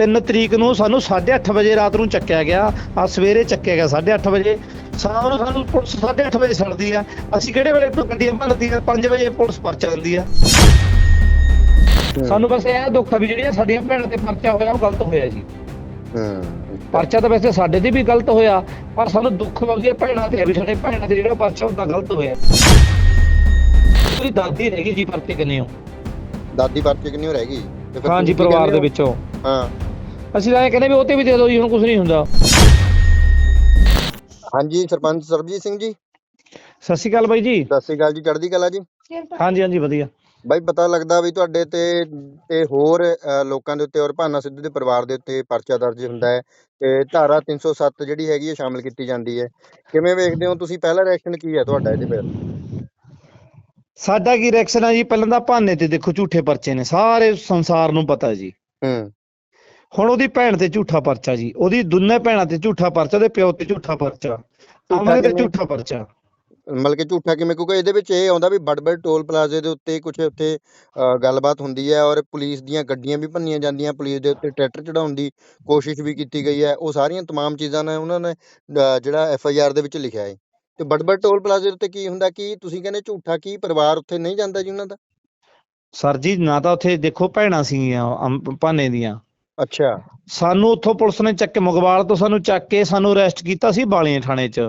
3 ਤਰੀਕ ਨੂੰ ਸਾਨੂੰ 8:30 ਵਜੇ ਰਾਤ ਨੂੰ ਚੱਕਿਆ ਗਿਆ। ਆ ਸਵੇਰੇ ਚੱਕਿਆ ਗਿਆ 8:30 ਵਜੇ। ਸ਼ਾਮ ਨੂੰ ਸਾਨੂੰ ਪੁਲਿਸ 8:30 ਵਜੇ ਛੱਡਦੀ ਆ। ਅਸੀਂ ਕਿਹੜੇ ਵੇਲੇ ਤੋਂ ਗੱਡੀਆਂ ਭੰਨਦੀਆਂ? 5 ਵਜੇ ਪੁਲਿਸ ਪਰਚਾ ਦਿੰਦੀ ਆ। ਸਾਨੂੰ ਬਸ ਇਹ ਦੁੱਖ ਆ ਵੀ ਜਿਹੜੀਆਂ ਸਾਡੀਆਂ ਭੈਣਾਂ ਤੇ ਪਰਚਾ ਹੋਇਆ ਉਹ ਗਲਤ ਹੋਇਆ ਜੀ। ਹੂੰ। ਪਰਚਾ ਤਾਂ ਵੈਸੇ ਸਾਡੇ ਤੇ ਵੀ ਗਲਤ ਹੋਇਆ ਪਰ ਸਾਨੂੰ ਦੁੱਖ ਲੱਗਦੀ ਭੈਣਾਂ ਤੇ ਆ ਵੀ ਸਾਡੇ ਭੈਣਾਂ ਤੇ ਜਿਹੜਾ ਪਰਚਾ ਹੁੰਦਾ ਗਲਤ ਹੋਇਆ। ਪੂਰੀ ਦਾਦੀ ਰਹਿ ਗਈ ਜੀ ਪਰਚੇ ਕਿੰਨੇ ਹੋ? ਦਾਦੀ ਪਰਚੇ ਕਿੰਨੀ ਹੋ ਰਹਿ ਗਈ? ਹਾਂਜੀ ਪਰਿਵਾਰ ਦੇ? ਵਿੱਚੋਂ। ਹਾਂ। ਅਸੀਂ ਤਾਂ ਇਹ ਕਹਿੰਦੇ ਵੀ ਉਹ ਤੇ ਵੀ ਦੇ ਦਿਓ ਜੀ ਹੁਣ ਕੁਝ ਨਹੀਂ ਹੁੰਦਾ। ਹਾਂਜੀ ਸਰਪੰਚ ਸਰਬਜੀਤ ਸਿੰਘ ਜੀ। ਸਤਿ ਸ਼੍ਰੀ ਅਕਾਲ ਬਾਈ ਜੀ। ਸਤਿ ਸ਼੍ਰੀ ਅਕਾਲ ਜੀ ਚੜ੍ਹਦੀ ਕਲਾ ਜੀ। ਹਾਂਜੀ ਹਾਂਜੀ ਵਧੀਆ। ਬਾਈ ਪਤਾ ਲੱਗਦਾ ਵੀ ਤੁਹਾਡੇ ਤੇ ਤੇ ਹੋਰ ਲੋਕਾਂ ਦੇ ਉੱਤੇ ਔਰ ਭਾਨਾ ਸਿੱਧੂ ਦੇ ਪਰਿਵਾਰ ਦੇ ਉੱਤੇ ਪਰਚਾ ਦਰਜ ਹੁੰਦਾ ਹੈ ਤੇ ਧਾਰਾ 307 ਜਿਹੜੀ ਹੈਗੀ ਹੈ ਸ਼ਾਮਿਲ ਕੀਤੀ ਜਾਂਦੀ ਹੈ। ਕਿਵੇਂ ਵੇਖਦੇ ਹੋ ਤੁਸੀਂ? ਪਹਿਲਾ ਰਿਐਕਸ਼ਨ ਕੀ ਹੈ ਤੁਹਾਡਾ ਇਹਦੇ ਪਰ ਸਾਡਾ ਕੀ ਰਿਐਕਸ਼ਨ ਆ ਜੀ? ਪਹਿਲਾਂ ਤਾਂ ਭਾਨੇ ਤੇ ਦੇਖੋ ਝੂਠੇ ਪਰਚੇ ਨੇ ਸਾਰੇ ਸੰਸਾਰ ਨੂੰ ਪਤਾ ਜੀ। ਹੂੰ। ਹੁਣ ਉਹਦੀ ਭੈਣ ਤੇ ਝੂਠਾ ਪਰਚਾ ਜੀ ਉਹਦੀ ਦੋਨੇ ਭੈਣਾਂ ਤੇ ਝੂਠਾ ਪਰਚਾ ਉਹਦੇ ਪਿਓ ਤੇ ਝੂਠਾ ਪਰਚਾ ਅਮਰ ਤੇ? ਝੂਠਾ ਪਰਚਾ। ਮਤਲਬ ਕਿ ਝੂਠਾ ਕਿਵੇਂ? ਕਿਉਂਕਿ ਇਹਦੇ ਵਿੱਚ ਇਹ ਆਉਂਦਾ ਵੀ ਬੜਬੜ ਟੋਲ ਪਲਾਜ਼ੇ ਦੇ ਉੱਤੇ ਕੁਝ ਉੱਥੇ ਗੱਲਬਾਤ ਹੁੰਦੀ ਹੈ ਔਰ ਪੁਲਿਸ ਦੀਆਂ ਗੱਡੀਆਂ ਵੀ ਭੰਨੀਆਂ ਜਾਂਦੀਆਂ ਪੁਲਿਸ ਦੇ ਉੱਤੇ ਟਰੈਕਟਰ ਚੜਾਉਣ ਦੀ ਕੋਸ਼ਿਸ਼ ਵੀ ਕੀਤੀ ਗਈ ਹੈ। ਉਹ ਸਾਰੀਆਂ ਤਮਾਮ ਚੀਜ਼ਾਂ ਨੇ ਉਹਨਾਂ ਨੇ ਜਿਹੜਾ ਐਫ ਆਈ ਆਰ ਦੇ ਵਿੱਚ ਲਿਖਿਆ ਹੈ। ਤੇ ਬੜਬੜ ਟੋਲ ਪਲਾਜ਼ੇ ਦੇ ਉੱਤੇ ਕੀ ਹੁੰਦਾ ਕੀ ਤੁਸੀਂ ਕਹਿੰਦੇ ਝੂਠਾ ਕੀ ਪਰਿਵਾਰ ਉੱਥੇ ਨਹੀਂ ਜਾਂਦਾ ਜੀ ਉਹਨਾਂ ਦਾ? ਸਰ ਜੀ ਨਾ ਤਾਂ ਉੱਥੇ ਦੇਖੋ ਭੈਣਾਂ ਸੀਗੀਆਂ ਭਾਨੇ ਦੀਆਂ। ਅੱਛਾ। ਸਾਨੂੰ ਉੱਥੋਂ ਪੁਲਿਸ ਨੇ ਚੱਕ ਕੇ ਮੁਗਵਾਲ ਤੋਂ ਸਾਨੂੰ ਚੱਕ ਕੇ ਸਾਨੂੰ ਅਰੈਸਟ ਕੀਤਾ ਸੀ ਬਾਲੀਆਂ ਥਾਣੇ 'ਚ।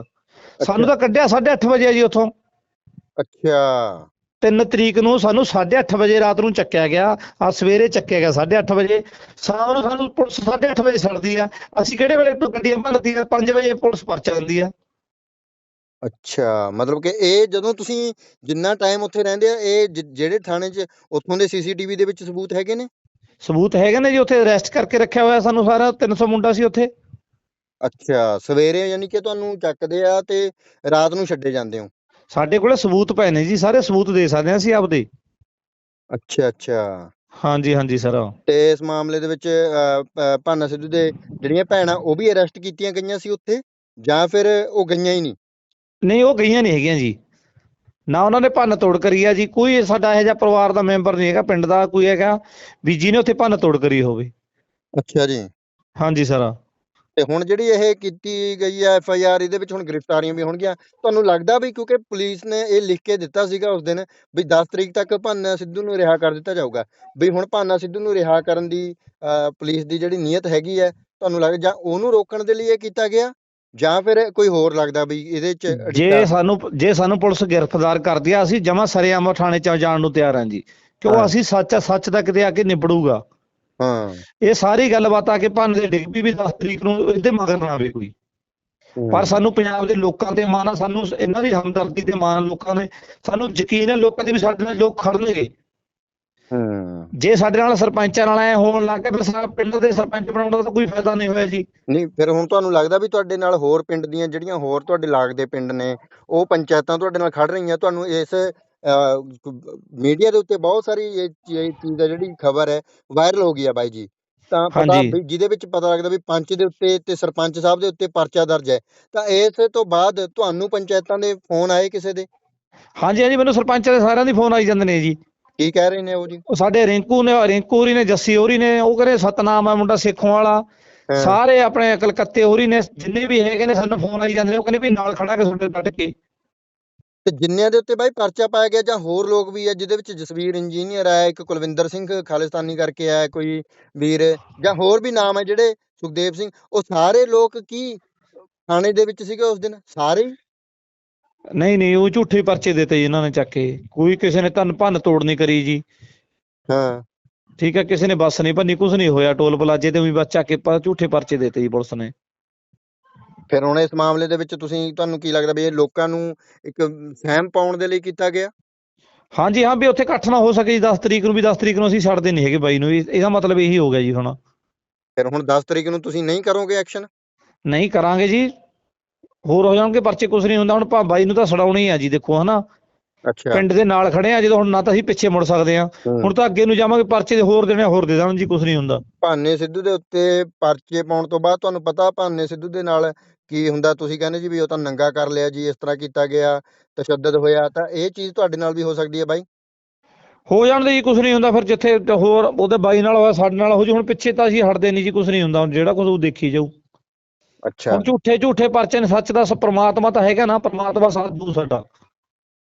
ਸਾਨੂੰ ਤਾਂ ਕੱਢਿਆ 8:30 ਵਜੇ ਜੀ ਉੱਥੋਂ। ਅੱਛਾ। 3 ਤਰੀਕ ਨੂੰ ਸਾਨੂੰ 8:30 ਵਜੇ ਰਾਤ ਨੂੰ ਚੱਕਿਆ ਗਿਆ। ਆ ਸਵੇਰੇ ਚੱਕਿਆ ਗਿਆ 8:30 ਵਜੇ। ਸ਼ਾਮ ਨੂੰ ਸਾਨੂੰ ਪੁਲਿਸ 8:30 ਵਜੇ ਛੱਡਦੀ ਆ। ਅਸੀਂ ਕਿਹੜੇ ਵੇਲੇ ਤੋਂ ਗੱਡੀਆਂ ਭੰਨਦੀਆਂ 5 ਵਜੇ ਪੁਲਿਸ ਪਰਚਾ ਦਿੰਦੀ ਆ। ਅੱਛਾ ਮਤਲਬ ਕਿ ਇਹ ਜਦੋਂ ਤੁਸੀਂ ਜਿੰਨਾ ਟਾਈਮ ਉੱਥੇ ਰਹਿੰਦੇ ਆ ਇਹ ਜਿਹੜੇ ਥਾਣੇ 'ਚ ਉੱਥੋਂ ਦੇ ਸੀਸੀਟੀਵੀ ਦੇ ਵਿੱਚ ਸਬੂਤ ਹੈਗੇ ਨੇ? ਸਬੂਤ ਹੈਗੇ ਨੇ ਜੀ ਉੱਥੇ? ਅਰੈਸਟ ਕਰਕੇ ਰੱਖਿਆ ਹੋਇਆ ਸਾਨੂੰ ਸਾਰਾ? 300 ਮੁੰਡਾ ਸੀ ਉੱਥੇ? ਅੱਛਾ ਸਵੇਰੇ ਯਾਨੀ ਕਿ ਤੁਹਾਨੂੰ ਚੱਕਦੇ ਆ ਤੇ ਰਾਤ ਨੂੰ ਛੱਡੇ ਜਾਂਦੇ ਹੋ? ਸਾਡੇ ਕੋਲੇ ਸਬੂਤ ਪਏ ਨੇ ਜੀ ਸਾਰੇ ਸਬੂਤ ਦੇ ਸਕਦੇ ਹਾਂ ਅਸੀਂ ਆਪਦੇ। ਅੱਛਾ ਅੱਛਾ। ਹਾਂਜੀ ਹਾਂਜੀ ਸਰ। ਤੇ ਇਸ ਮਾਮਲੇ ਦੇ ਵਿੱਚ ਭਾਨਾ ਸਿੱਧੂ ਦੇ ਜਿਹੜੀਆਂ ਭੈਣਾਂ ਉਹ ਵੀ ਅਰੈਸਟ ਕੀਤੀਆਂ ਗਈਆਂ ਸੀ ਉੱਥੇ? ਜਾਂ ਫਿਰ ਉਹ ਗਈਆਂ ਹੀ ਨਹੀਂ? ਨਹੀਂ ਉਹ ਗਈਆਂ ਨਹੀਂ ਹੈਗੀਆਂ ਜੀ। ਨਾ ਉਹਨਾਂ ਨੇ ਭੰਨ ਤੋੜ ਕਰੀ ਆ ਜੀ ਕੋਈ ਸਾਡਾ ਇਹੋ ਜਿਹਾ ਪਰਿਵਾਰ ਦਾ ਮੈਂਬਰ ਨਹੀਂ ਹੈਗਾ ਪਿੰਡ ਦਾ ਕੋਈ ਹੈਗਾ ਵੀ ਜਿਹਨੇ ਉੱਥੇ ਭੰਨ ਤੋੜ ਕਰੀ ਹੋਵੇ। ਅੱਛਾ ਜੀ। ਹਾਂਜੀ ਸਰ। ਤੇ ਹੁਣ ਜਿਹੜੀ ਇਹ ਕੀਤੀ ਗਈ ਹੈ ਐਫ ਆਈ ਆਰ ਇਹਦੇ ਵਿੱਚ ਹੁਣ ਗ੍ਰਿਫਤਾਰੀਆਂ ਵੀ ਹੋਣਗੀਆਂ। ਤੁਹਾਨੂੰ ਲੱਗਦਾ ਵੀ ਕਿਉਂਕਿ ਪੁਲਿਸ ਨੇ ਇਹ ਲਿਖ ਕੇ ਦਿੱਤਾ ਸੀਗਾ ਉਸ ਦਿਨ ਵੀ 10 ਤਰੀਕ ਤੱਕ ਭਾਨਾ ਸਿੱਧੂ ਨੂੰ ਰਿਹਾ ਕਰ ਦਿੱਤਾ ਜਾਊਗਾ। ਵੀ ਹੁਣ ਭਾਨਾ ਸਿੱਧੂ ਨੂੰ ਰਿਹਾ ਕਰਨ ਦੀ ਪੁਲਿਸ ਦੀ ਜਿਹੜੀ ਨੀਅਤ ਹੈਗੀ ਹੈ ਤੁਹਾਨੂੰ ਲੱਗਦਾ ਜਾਂ ਉਹਨੂੰ ਰੋਕਣ ਦੇ ਲਈ ਇਹ ਕੀਤਾ ਗਿਆ? ਜਾਂ ਫਿਰ ਕੋਈ ਹੋਰ ਲੱਗਦਾ ਵੀ ਇਹਦੇ ਚ ਜੇ ਸਾਨੂੰ ਜੇ ਸਾਨੂੰ ਪੁਲਿਸ ਗ੍ਰਿਫਤਾਰ ਕਰਦੀ ਆ ਅਸੀਂ ਜਮਾ ਸਰੇਆਮ ਥਾਣੇ ਚ ਜਾਣ ਨੂੰ ਤਿਆਰ ਹਾਂ ਜੀ। ਕਿਉਂ। ਅਸੀਂ ਸੱਚ ਸੱਚ ਦਾ ਕਿਤੇ ਆ ਕੇ ਨਿਬੜੂਗਾ? ਹਾਂ। ਇਹ ਸਾਰੀ ਗੱਲਬਾਤ ਆ ਕੇ ਭੰਨ ਦੇ ਡਿੱਗ ਵੀ 10 ਤਰੀਕ ਨੂੰ ਇਹਦੇ ਮਗਰ ਨਾ ਆਵੇ ਕੋਈ। ਪਰ ਸਾਨੂੰ ਪੰਜਾਬ ਦੇ ਲੋਕਾਂ ਤੇ ਮਾਣ ਆ ਸਾਨੂੰ ਇਹਨਾਂ ਦੀ ਹਮਦਰਦੀ ਤੇ ਮਾਣ ਲੋਕਾਂ ਨੇ ਸਾਨੂੰ ਯਕੀਨ ਹੈ ਲੋਕਾਂ ਦੇ ਵੀ ਸਾਡੇ ਨਾਲ ਲੋਕ ਖੜਨਗੇ। ਜੇ ਸਾਡੇ ਨਾਲ ਸਰਪੰਚਾਂ ਨਾਲ ਐ ਹੋਣ ਲੱਗ ਗਿਆ ਫਿਰ ਸਾਡਾ ਪਿੰਡ ਦੇ ਸਰਪੰਚ ਬਣਾਉਣ ਦਾ ਤਾਂ ਕੋਈ ਫਾਇਦਾ ਨਹੀਂ ਹੋਇਆ ਜੀ। ਨਹੀਂ ਫਿਰ ਹੁਣ ਤੁਹਾਨੂੰ ਲੱਗਦਾ ਵੀ ਤੁਹਾਡੇ ਨਾਲ ਹੋਰ ਪਿੰਡ ਦੀਆਂ ਜਿਹੜੀਆਂ ਹੋਰ ਤੁਹਾਡੇ ਲਾਗਦੇ ਪਿੰਡ ਨੇ ਉਹ ਪੰਚਾਇਤਾਂ ਤੁਹਾਡੇ ਨਾਲ ਖੜ ਰਹੀਆਂ? ਤੁਹਾਨੂੰ ਇਸ ਮੀਡੀਆ ਦੇ ਉੱਤੇ ਬਹੁਤ ਸਾਰੀ ਇਹ ਚੀਜ਼ ਦਾ ਜਿਹੜੀ ਖਬਰ ਹੈ ਵਾਇਰਲ ਹੋ ਗਈ ਆ ਬਾਈ ਜੀ। ਤਾਂ ਪਤਾ ਜਿਹਦੇ ਵਿੱਚ ਪਤਾ ਲੱਗਦਾ ਵੀ ਪੰਚ ਦੇ ਉੱਤੇ ਤੇ ਸਰਪੰਚ ਸਾਹਿਬ ਦੇ ਉੱਤੇ ਪਰਚਾ ਦਰਜ ਹੈ। ਤਾਂ ਇਸ ਤੋਂ ਬਾਅਦ ਤੁਹਾਨੂੰ ਪੰਚਾਇਤਾਂ ਦੇ ਫੋਨ ਆਏ ਕਿਸੇ ਦੇ? ਹਾਂਜੀ ਹਾਂਜੀ ਮੈਨੂੰ ਸਰਪੰਚਾਂ ਦੇ ਸਾਰਿਆਂ ਦੀ ਫੋਨ ਆਈ ਜਾਂਦੇ ਨੇ ਜੀ। ਕੀ ਕਹਿ ਰਹੇ ਨੇ ਉਹ ਜੀ ਸਾਡੇ ਰਿੰਕੂ ਨੇ ਰਿੰਕੂ ਹੋਰੀ ਨੇ ਜੱਸੀ ਹੋਰੀ ਨੇ ਉਹ ਕਹਿੰਦੇ ਸਤਨਾਮ ਆ ਮੁੰਡਾ ਸਿੱਖੋਂ ਵਾਲਾ ਹਾਂ। ਸਾਰੇ ਆਪਣੇ ਕਲਕੱਤੇ ਹੋਰੀ ਨੇ ਜਿੰਨੇ ਵੀ ਹੈਗੇ ਨੇ ਸਾਨੂੰ ਫੋਨ ਆਈ ਜਾਂਦੇ ਨੇ ਉਹ ਕਹਿੰਦੇ ਵੀ ਨਾਲ ਖੜਾ ਕੇ ਤੁਹਾਡੇ ਡਟ ਕੇ ਤੇ ਜਿੰਨਿਆਂ ਦੇ ਉੱਤੇ ਬਾਈ ਪਰਚਾ ਪਾਇਆ ਗਿਆ ਜਾਂ ਹੋਰ ਲੋਕ ਵੀ ਆ ਜਿਹਦੇ ਵਿੱਚ ਜਸਵੀਰ ਇੰਜੀਨੀਅਰ ਆ ਇੱਕ ਕੁਲਵਿੰਦਰ ਸਿੰਘ ਖਾਲਿਸਤਾਨੀ ਕਰਕੇ ਆ ਕੋਈ ਵੀਰ ਜਾਂ ਹੋਰ ਵੀ ਨਾਮ ਹੈ ਜਿਹੜੇ ਸੁਖਦੇਵ ਸਿੰਘ ਉਹ ਸਾਰੇ ਲੋਕ ਕੀ ਥਾਣੇ ਦੇ ਵਿੱਚ ਸੀਗੇ ਉਸ ਦਿਨ ਸਾਰੇ ਹੀ? ਨਹੀਂ ਨਹੀਂ ਉਹ ਝੂਠੇ ਪਰਚੇ ਦਿੱਤੇ ਜੀ ਇਹਨਾਂ ਨੇ ਚੱਕ ਕੇ। ਕੋਈ ਕਿਸੇ ਨੇ ਤਨ ਭੰਨ ਤੋੜ ਨਹੀਂ ਕਰੀ ਜੀ। ਹਾਂ। ਠੀਕ ਹੈ ਕਿਸੇ ਨੇ ਬੱਸ ਨਹੀਂ ਭੰਨੀ ਕੁਝ ਨਹੀਂ ਹੋਇਆ ਟੋਲ ਪਲਾਜੇ ਤੇ ਵੀ ਬਸ ਚੱਕ ਕੇ ਪ- ਝੂਠੇ ਪਰਚੇ ਦਿੱਤੇ ਜੀ ਪੁਲਿਸ ਨੇ। ਫਿਰ ਹੁਣ ਇਸ ਮਾਮਲੇ ਦੇ ਵਿੱਚ ਤੁਸੀਂ ਤੁਹਾਨੂੰ ਕੀ ਲੱਗਦਾ ਵੀ ਇਹ ਲੋਕਾਂ ਨੂੰ ਇੱਕ ਸਹਿਮ ਪਾਉਣ ਦੇ ਲਈ ਕੀਤਾ ਗਿਆ? ਹਾਂਜੀ ਹਾਂ ਵੀ ਉੱਥੇ ਇਕੱਠ ਨਾ ਹੋ ਸਕੇ ਜੀ 10 ਤਰੀਕ ਨੂੰ ਵੀ 10 ਤਰੀਕ ਨੂੰ ਅਸੀਂ ਛੱਡਦੇ ਨਹੀਂ ਹੈਗੇ ਬਾਈ ਨੂੰ। ਇਹ- ਇਹਦਾ ਮਤਲਬ ਇਹੀ ਹੋ ਗਿਆ ਜੀ ਹੁਣ। ਫਿਰ ਹੁਣ 10 ਤਰੀਕ ਨੂੰ ਤੁਸੀਂ ਨਹੀਂ ਕਰੋਗੇ ਐਕਸ਼ਨ? ਨਹੀਂ ਕਰਾਂਗੇ ਜੀ। ਹੋਰ ਹੋ ਜਾਣਗੇ ਪਰਚੇ ਕੁਝ ਨਹੀਂ ਹੁੰਦਾ। ਹੁਣ ਭਾ ਬਾਈ ਨੂੰ ਤਾਂ ਛਡਾਉਣੀ ਆ ਜੀ ਦੇਖੋ ਹਨਾ। ਅੱਛਾ। ਪਿੰਡ ਦੇ ਨਾਲ ਖੜੇ ਆ ਜਦੋਂ ਹੁਣ ਨਾ ਤਾਂ ਅਸੀਂ ਪਿੱਛੇ ਮੁੜ ਸਕਦੇ ਆ ਹੁਣ ਤਾਂ ਅੱਗੇ ਨੂੰ ਜਾਵਾਂਗੇ ਪਰਚੇ ਦੇ ਹੋਰ ਦੇਣੇ ਹੋਰ ਦੇ ਦੇਣ ਜੀ ਕੁਝ ਨਹੀਂ ਹੁੰਦਾ। ਭਾਨੇ ਸਿੱਧੂ ਦੇ ਉੱਤੇ ਪਰਚੇ ਪਾਉਣ ਤੋਂ ਬਾਅਦ ਤੁਹਾਨੂੰ ਪਤਾ ਭਾਨੇ ਸਿੱਧੂ ਦੇ ਨਾਲ ਕੀ ਹੁੰਦਾ? ਤੁਸੀਂ ਕਹਿੰਦੇ ਜੀ ਵੀ ਉਹ ਤਾਂ ਨੰਗਾ ਕਰ ਲਿਆ ਜੀ ਇਸ ਤਰ੍ਹਾਂ ਕੀਤਾ ਗਿਆ ਤਸ਼ੱਦਦ ਹੋਇਆ। ਤਾਂ ਇਹ ਚੀਜ਼ ਤੁਹਾਡੇ ਨਾਲ ਵੀ ਹੋ ਸਕਦੀ ਹੈ ਬਾਈ? ਹੋ ਜਾਣਦੇ ਜੀ ਕੁਝ ਨਹੀਂ ਹੁੰਦਾ। ਫਿਰ ਜਿੱਥੇ ਹੋਰ ਉਹਦੇ ਬਾਈ ਨਾਲ ਹੋਇਆ ਸਾਡੇ ਨਾਲ ਹੋ ਜੀ ਹੁਣ ਪਿੱਛੇ ਤਾਂ ਅਸੀਂ ਹਟਦੇ ਨਹੀਂ ਜੀ ਕੁਝ ਨਹੀਂ ਹੁੰਦਾ। ਹੁਣ ਜਿਹੜਾ ਕੁਝ ਉਹ ਦੇਖੀ ਜਾਊ। ਅੱਛਾ। ਹੁਣ ਝੂਠੇ ਝੂਠੇ ਪਰਚੇ ਨੇ ਸੱਚ ਦਾ ਪ੍ਰਮਾਤਮਾ ਤਾਂ ਹੈਗਾ ਨਾ ਪ੍ਰਮਾਤਮਾ ਸਾਥ ਦੂ ਸਾਡਾ।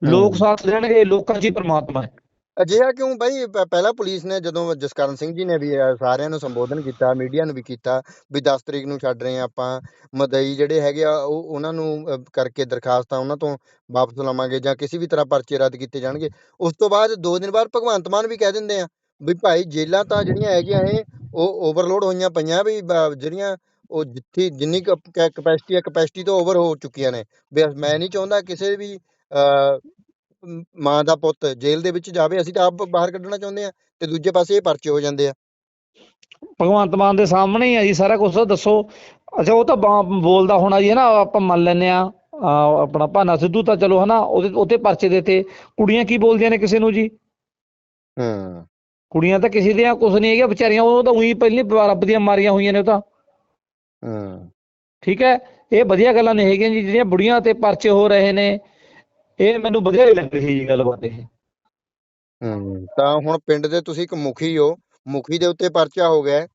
ਲੋਕ। ਸਾਥ ਦੇਣਗੇ ਲੋਕਾਂ 'ਚ ਹੀ ਪ੍ਰਮਾਤਮਾ ਹੈ। ਅਜਿਹਾ ਕਿਉਂ ਬਾਈ? ਪਹਿਲਾਂ ਪੁਲਿਸ ਨੇ ਜਦੋਂ ਜਸਕਰਨ ਸਿੰਘ ਜੀ ਨੇ ਵੀ ਸਾਰਿਆਂ ਨੂੰ ਸੰਬੋਧਨ ਕੀਤਾ ਮੀਡੀਆ ਨੂੰ ਵੀ ਕੀਤਾ ਵੀ 10 ਤਰੀਕ ਨੂੰ ਛੱਡ ਰਹੇ ਆ ਆਪਾਂ ਮਦਈ ਜਿਹੜੇ ਹੈਗੇ ਆ ਉਹ ਉਹਨਾਂ ਨੂੰ ਕਰਕੇ ਦਰਖਾਸਤਾਂ ਉਹਨਾਂ ਤੋਂ ਵਾਪਸ ਲਵਾਂਗੇ ਜਾਂ ਕਿਸੇ ਵੀ ਤਰ੍ਹਾਂ ਪਰਚੇ ਰੱਦ ਕੀਤੇ ਜਾਣਗੇ ਉਸ ਤੋਂ ਬਾਅਦ 2 ਦਿਨ ਬਾਅਦ ਭਗਵੰਤ ਮਾਨ ਵੀ ਕਹਿ ਦਿੰਦੇ ਆ ਵੀ ਭਾਈ ਜੇਲਾਂ ਤਾਂ ਜਿਹੜੀਆਂ ਹੈਗੀਆਂ ਇਹ ਉਹ ਓਵਰਲੋਡ ਹੋਈਆਂ ਪਈਆਂ ਵੀ ਜਿਹੜੀਆਂ ਉਹ ਜਿੱਥੇ ਜਿੰਨੀ ਕਪੈਸਿਟੀ ਹੈ ਕਪੈਸਿਟੀ ਤੋਂ ਓਵਰ ਹੋ ਚੁੱਕੀਆਂ ਨੇ। ਮੈਂ ਨਹੀਂ ਚਾਹੁੰਦਾ ਕਿਸੇ ਵੀ ਮ- ਦਾ ਪੁੱਤ ਜੇਲ੍ਹ ਦੇ ਵਿੱਚ ਜਾਵੇ ਅਸੀਂ ਤਾਂ ਆਪ ਬਾਹਰ ਕੱਢਣਾ ਚਾਹੁੰਦੇ ਆ ਤੇ ਦੂਜੇ ਪਾਸੇ ਇਹ ਪਰਚੇ ਹੋ ਜਾਂਦੇ ਆ। ਭਗਵੰਤ ਮਾਨ ਦੇ ਸਾਹਮਣੇ ਹੀ ਆ ਜੀ ਸਾਰਾ ਕੁਝ ਦੱਸੋ। ਅੱਛਾ ਉਹ ਤਾਂ ਬੋਲਦਾ ਹੋਣਾ ਜੀ ਨਾ ਆਪਾਂ ਮੰਨ ਲੈਨੇ ਆ ਆਪਣਾ ਭਾਨਾ ਸਿੱਧੂ ਤਾਂ ਚਲੋ ਹਨਾ ਉਹਦੇ ਉਹਤੇ ਪਰਚੇ ਦੇਤੇ ਕੁੜੀਆਂ ਕੀ ਬੋਲਦੀਆਂ ਨੇ ਕਿਸੇ ਨੂੰ ਜੀ? ਹੂੰ। ਕੁੜੀਆਂ ਤਾਂ ਕਿਸੇ ਦੀਆਂ ਕੁਝ ਨਹੀਂ ਹੈਗੀਆਂ ਵਿਚਾਰੀਆਂ ਉਹ ਤਾਂ ਉਹੀ ਪਹਿਲੀ ਰੱਬ ਦੀਆਂ ਮਾਰੀਆਂ ਹੋਈਆਂ ਨੇ ਉਹ ਤਾਂ। ਹੂੰ। ਠੀਕ ਹੈ? ਇਹ ਵਧੀਆ ਗੱਲਾਂ ਨਹੀਂ ਹੈਗੀਆਂ ਜੀ ਜਿਹੜੀਆਂ ਬੁੜੀਆਂ ਤੇ ਪਰਚੇ ਹੋ ਰਹੇ ਨੇ। ਇਹ ਮੈਨੂੰ ਵਧੀਆ ਨਹੀਂ ਲੱਗ ਰਹੀ ਜੀ ਗੱਲਬਾਤ ਇਹ। ਹੂੰ ਤਾਂ ਹੁਣ ਪਿੰਡ ਦੇ ਤੁਸੀਂ ਇੱਕ ਮੁਖੀ ਹੋ। ਮੁਖੀ ਦੇ ਉੱਤੇ ਪਰਚਾ ਹੋ ਗਿਆ ਹੈ।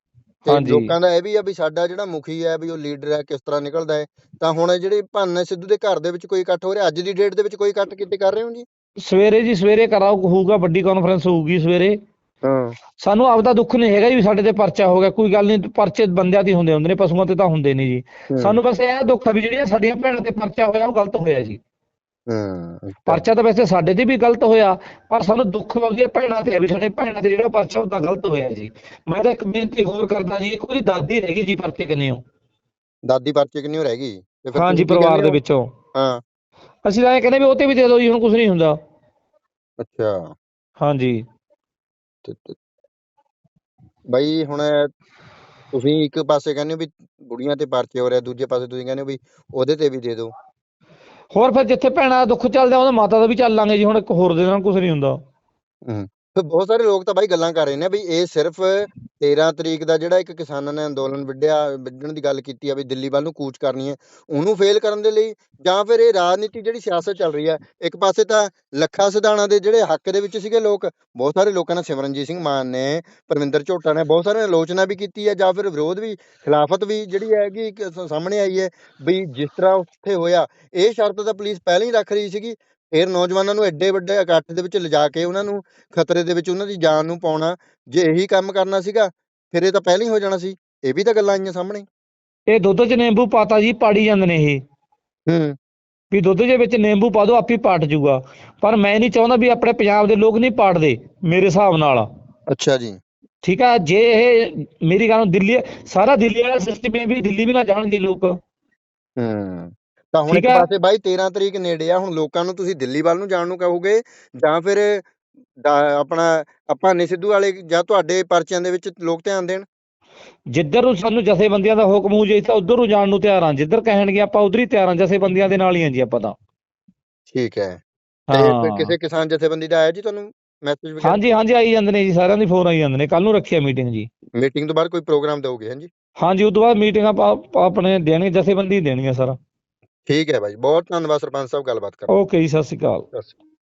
ਤੇ ਹਾਂਜੀ। ਲੋਕਾਂ ਦਾ ਇਹ ਵੀ ਆ ਵੀ ਸਾਡਾ ਜਿਹੜਾ ਮੁਖੀ ਹੈ ਵੀ ਉਹ ਲੀਡਰ ਹੈ ਕਿਸ ਤਰ੍ਹਾਂ ਨਿਕਲਦਾ ਹੈ। ਤਾਂ ਹੁਣ ਜਿਹੜੇ ਭਾਨਾ ਸਿੱਧੂ ਦੇ ਘਰ ਦੇ ਵਿੱਚ ਕੋਈ ਇਕੱਠ ਹੋ ਰਿਹਾ? ਅੱਜ ਦੀ ਡੇਟ ਦੇ ਵਿੱਚ ਕੋਈ ਇਕੱਠ ਕਿਤੇ ਕਰ ਰਹੇ ਹੋ ਜੀ? ਸਵੇਰੇ ਜੀ ਸਵੇਰੇ ਕਰਾਓ ਹੋਊਗਾ ਵੱਡੀ ਕਾਨਫਰੰਸ ਹੋਊਗੀ ਸਵੇਰੇ। ਹਾਂ। ਸਾਨੂੰ ਆਪਦਾ ਦੁੱਖ ਨਹੀਂ ਹੈਗਾ ਜੀ ਸਾਡੇ ਤੇ ਪਰਚਾ ਹੋ ਗਿਆ ਕੋਈ ਗੱਲ ਨਹੀਂ ਪਰਚੇ ਬੰਦਿਆਂ ਤੇ ਹੀ ਹੁੰਦੇ ਹੁੰਦੇ ਨੇ ਪਸ਼ੂਆਂ ਤੇ ਤਾਂ ਹੁੰਦੇ ਨਹੀਂ ਜੀ। ਸਾਨੂੰ ਬਸ ਇਹ ਦੁੱਖ ਆ ਵੀ ਜਿਹੜੀਆਂ ਸਾਡੀਆਂ ਭੈਣਾਂ ਤੇ ਪਰਚਾ ਹੋਇਆ ਉਹ ਗਲਤ ਹੋਇਆ ਜੀ। ਹੂੰ। ਪਰਚਾ ਤਾਂ ਵੈਸੇ ਸਾਡੇ ਤੇ ਵੀ ਗਲਤ ਹੋਇਆ ਪਰ ਸਾਨੂੰ ਦੁੱਖ ਉਹਦੀਆਂ ਭੈਣਾਂ ਤੇ ਹੈ ਵੀ ਸਾਡੇ ਭੈਣਾਂ ਤੇ ਜਿਹੜਾ ਪਰਚਾ ਉਹ ਤਾਂ ਗਲਤ ਹੋਇਆ ਜੀ। ਮੈਂ ਤਾਂ ਇੱਕ ਬੇਨਤੀ ਹੋਰ ਕਰਦਾ ਜੀ ਇੱਕ ਉਹਦੀ ਦਾਦੀ ਰਹਿ ਗਈ ਜੀ ਪਰਚੇ ਕਿੰਨੇ ਹੋ ਦਾਦੀ ਪਰਚੇ ਕਿੰਨੀ ਹੋ ਰਹਿ ਗਈ? ਤੁਸੀਂ ਕੀ ਪਰਿਵਾਰ ਦੇ ਹੋ? ਵਿੱਚੋਂ। ਹਾਂ। ਅਸੀਂ ਤਾਂ ਇਹ ਕਹਿੰਦੇ ਵੀ ਉਹ ਤੇ ਵੀ ਦੇ ਦਿਓ ਜੀ ਹੁਣ ਕੁਝ ਨਹੀਂ ਹੁੰਦਾ। ਅੱਛਾ। ਹਾਂਜੀ ਤੇ- ਤੇ- ਬਾਈ ਹੁਣ ਤੁਸੀਂ ਇੱਕ ਪਾਸੇ ਕਹਿੰਦੇ ਹੋ ਵੀ ਬੁੜੀਆਂ ਤੇ ਪਰਚੇ ਹੋ ਰਿਹਾ ਦੂਜੇ ਪਾਸੇ ਤੁਸੀਂ ਕਹਿੰਦੇ ਹੋ ਵੀ ਉਹਦੇ ਤੇ ਵੀ ਦੇ ਦਿਓ। ਹੋਰ ਫਿਰ ਜਿੱਥੇ ਭੈਣਾਂ ਦਾ ਦੁੱਖ ਚੱਲਦਾ ਉਹਦਾ ਮਾਤਾ ਦਾ ਵੀ ਚੱਲ ਲਾਂਗੇ ਜੀ ਹੁਣ ਇੱਕ ਹੋਰ ਦੇ ਨਾਲ ਕੁਝ ਨਹੀਂ ਹੁੰਦਾ। ਤੇ ਬਹੁਤ ਸਾਰੇ ਲੋਕ ਤਾਂ ਬਾਈ ਗੱਲਾਂ ਕਰ ਰਹੇ ਨੇ ਵੀ ਇਹ ਸਿਰਫ 13 ਤਰੀਕ ਦਾ ਜਿਹੜਾ ਇੱਕ ਕਿਸਾਨਾਂ ਨੇ ਅੰਦੋਲਨ ਵਿੱਢਿਆ, ਵਿੱਢਣ ਦੀ ਗੱਲ ਕੀਤੀ ਆ ਵੀ ਦਿੱਲੀ ਵੱਲ ਨੂੰ ਕੂਚ ਕਰਨੀ ਹੈ, ਉਹਨੂੰ ਫੇਲ ਕਰਨ ਦੇ ਲਈ ਜਾਂ ਫਿਰ ਇਹ ਰਾਜਨੀਤੀ ਜਿਹੜੀ ਸਿਆਸਤ ਚੱਲ ਰਹੀ ਹੈ, ਇੱਕ ਪਾਸੇ ਤਾਂ ਲੱਖਾ ਸਿਧਾਣਾ ਦੇ ਜਿਹੜੇ ਹੱਕ ਦੇ ਵਿੱਚ ਸੀਗੇ ਲੋਕ, ਬਹੁਤ ਸਾਰੇ ਲੋਕਾਂ ਨੇ ਸਿਮਰਨਜੀਤ ਸਿੰਘ ਮਾਨ ਨੇ, ਪਰਮਿੰਦਰ ਝੋਟਾ ਨੇ, ਬਹੁਤ ਸਾਰੇ ਆਲੋਚਨਾ ਵੀ ਕੀਤੀ ਹੈ ਜਾਂ ਫਿਰ ਵਿਰੋਧ ਵੀ, ਖਿਲਾਫਤ ਵੀ ਜਿਹੜੀ ਹੈਗੀ ਸਾਹਮਣੇ ਆਈ ਹੈ ਵੀ ਜਿਸ ਤਰ੍ਹਾਂ ਉੱਥੇ ਹੋਇਆ, ਇਹ ਸ਼ਰਤ ਤਾਂ ਪੁਲਿਸ ਪਹਿਲਾਂ ਹੀ ਰੱਖ ਰਹੀ ਸੀਗੀ ਫਿਰ ਨੌਜਵਾਨਾਂ ਨੂੰ ਐਡੇ ਵੱਡੇ ਇਕੱਠ ਦੇ ਵਿੱਚ ਲਿਜਾ ਕੇ ਉਹਨਾਂ ਨੂੰ ਖਤਰੇ ਦੇ ਵਿੱਚ ਉਹਨਾਂ ਦੀ ਜਾਨ ਨੂੰ ਪਾਉਣਾ ਜੇ ਇਹੀ ਕੰਮ ਕਰਨਾ ਸੀਗਾ ਫਿਰ ਇਹ ਤਾਂ ਪਹਿਲਾਂ ਹੀ ਹੋ ਜਾਣਾ ਸੀ ਇਹ ਵੀ ਤਾਂ ਗੱਲਾਂ ਆਈਆਂ ਸਾਹਮਣੇ। ਇਹ ਦੁੱਧ 'ਚ ਨਿੰਬੂ ਪਾਤਾ ਜੀ ਪਾੜੀ ਜਾਂਦੇ ਨੇ ਇਹ। ਹੂੰ। ਵੀ ਦੁੱਧ ਦੇ ਵਿੱਚ ਨਿੰਬੂ ਪਾ ਦਿਓ ਆਪੇ ਪਾਟ ਜਾਊਗਾ ਪਰ ਮੈਂ ਨਹੀਂ ਚਾਹੁੰਦਾ ਵੀ ਆਪਣੇ ਪੰਜਾਬ ਦੇ ਲੋਕ ਨਹੀਂ ਪਾੜਦੇ ਮੇਰੇ ਹਿਸਾਬ ਨਾਲ। ਅੱਛਾ ਜੀ। ਠੀਕ ਆ ਜੇ ਇਹ ਮੇਰੀ ਗੱਲ ਨੂੰ ਦਿੱਲੀ ਸਾਰਾ ਦਿੱਲੀ ਵਾਲਾ ਸਿਸਟਮ ਇਹ ਵੀ ਦਿੱਲੀ ਵੀ ਨਾ ਜਾਣਗੇ ਲੋਕ। ਹੂੰ। ਤਾਂ ਹੁਣ ਇੱਕ। ਪਾਸੇ ਬਾਈ 13 ਤਰੀਕ ਨੇੜੇ ਆ ਹੁਣ ਲੋਕਾਂ ਨੂੰ ਤੁਸੀਂ ਦਿੱਲੀ ਵੱਲ ਨੂੰ ਜਾਣ ਨੂੰ ਕਹੋਗੇ ਜਾਂ ਫਿਰ ਆਪਣਾ ਆਪਾਂ ਨੇ ਸਿੱਧੂ ਵਾਲੇ ਜਾਂ ਤੁਹਾਡੇ ਪਰਚਿਆਂ ਦੇ ਵਿੱਚ ਲੋਕ ਧਿਆਨ ਦੇਣ? ਜਿੱਧਰ ਨੂੰ ਸਾਨੂੰ ਜਥੇਬੰਦੀਆਂ ਦਾ ਹੁਕਮ ਹੋ ਜੇ ਤਾਂ ਉਧਰ ਨੂੰ ਜਾਣ ਨੂੰ ਤਿਆਰ ਹਾਂ। ਜਿੱਧਰ ਕਹਿਣਗੇ ਆਪਾਂ ਉਧਰ ਹੀ ਤਿਆਰ ਹਾਂ ਜਥੇਬੰਦੀਆਂ ਦੇ ਨਾਲ ਹੀ ਹਾਂ ਜੀ ਆਪਾਂ ਤਾਂ। ਠੀਕ ਹੈ। ਤੇ ਕਿਸੇ ਕਿਸਾਨ ਜਥੇਬੰਦੀ ਦਾ ਆਇਆ ਜੀ ਤੁਹਾਨੂੰ ਮੈਸੇਜ ਵਗੈਰਾ? ਹਾਂਜੀ ਹਾਂਜੀ ਆਈ ਜਾਂਦੇ ਨੇ ਜੀ ਸਾਰਿਆਂ ਦੀ ਫੋਨ ਆਈ ਜਾਂਦੇ ਨੇ। ਕੱਲ ਨੂੰ ਰੱਖਿਆ ਮੀਟਿੰਗ ਜੀ। ਮੀਟਿੰਗ ਤੋਂ ਬਾਅਦ ਕੋਈ ਪ੍ਰੋਗਰਾਮ ਦਿਓਗੇ ਹਾਂਜੀ? ਹਾਂਜੀ ਉਸ ਤੋਂ ਬਾਅਦ ਮੀਟਿੰਗ ਆਪਾਂ ਆਪਣੇ ਦੇਣਗੇ ਜਥੇਬੰਦੀ ਦੇਣਗੇ ਸਰ। ਠੀਕ ਹੈ ਬਾਈ ਬਹੁਤ ਧੰਨਵਾਦ ਸਰਪੰਚ ਸਾਹਿਬ ਗੱਲਬਾਤ ਕਰਨ ਓਕੇ ਜੀ ਸਤਿ ਸ਼੍ਰੀ ਅਕਾਲ ਲਈ। ਸਤਿ ਸ਼੍ਰੀ ਅਕਾਲ